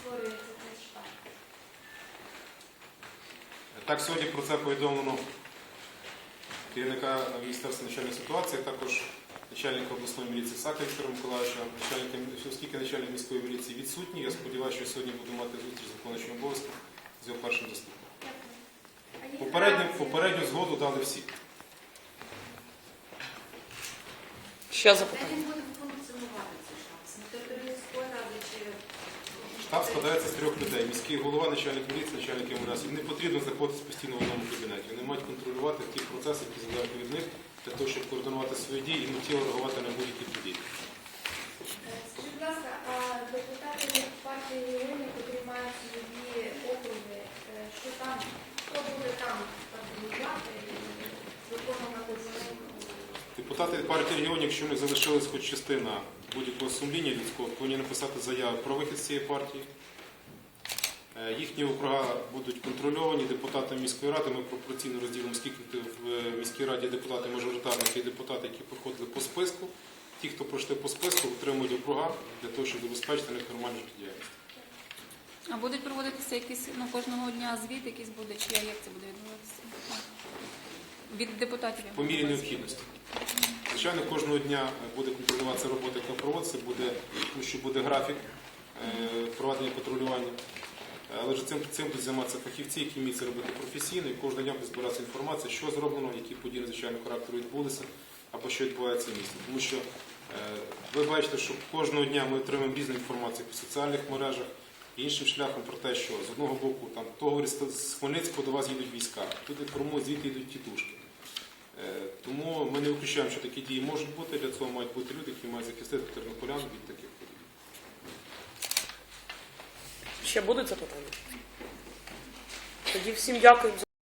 створюється цей штат? Так, сьогодні про це повідомлено керівника Міністерства надзвичайної ситуації, також начальника обласної міліції Сака Віктора Миколаївича, начальника, оскільки начальник міської міліції відсутній, я сподіваюся, що сьогодні буду мати зустріч з виконуючим обов'язком з його першим заступником. Попередню, попередню згоду дали всі. Ще запитання. він буде функціонувати цей штаб? З території міської ради чи Штаб складається з трьох людей: міський голова, начальник міліції, начальник МНС. Їм не потрібно знаходитися постійно в одному кабінеті. Вони мають контролювати ті процеси, які залежать від них, для того, щоб координувати свої дії і миттєво реагувати на будь-які події. Скажіть, будь ласка, а депутати партії регіонів, котрі мають свої округи, е, що там, хто буде там патрулювати і виконувати Депутати партії регіонів, якщо не залишилась хоч частина будь-якого сумління людського, повинні написати заяву про вихід з цієї партії. Е, Їхні округа будуть контрольовані депутатами міської ради. Ми пропорційно розділимо, скільки в міській раді депутати мажоритарники і депутати, які проходили по списку. Ті, хто пройшли по списку, отримують округа для того, щоб забезпечити них нормальну життєдіяльність. А будуть проводитися якісь ну, кожного дня звіт, якийсь буде, чи як це буде відбуватися? Від депутатів По мірі на необхідності. Звичайно, кожного дня буде контролюватися робота, яка проводиться, буде, тому що буде графік е, проведення патрулювання. Але ж цим, цим будуть займатися фахівці, які вміють це робити професійно, і кожного дня буде збиратися інформація, що зроблено, які події надзвичайного характеру відбулися, або що відбувається в місті. Тому що е, ви бачите, що кожного дня ми отримуємо різну інформацію по соціальних мережах і іншим шляхом про те, що з одного боку там того з Хмельницького до вас їдуть війська, тут інформують, звідти йдуть тітушки. Е, Тому ми не виключаємо, що такі дії можуть бути. Для цього мають бути люди, які мають захистити тернополян від таких подій. Ще будуть запитання? Тоді всім дякую.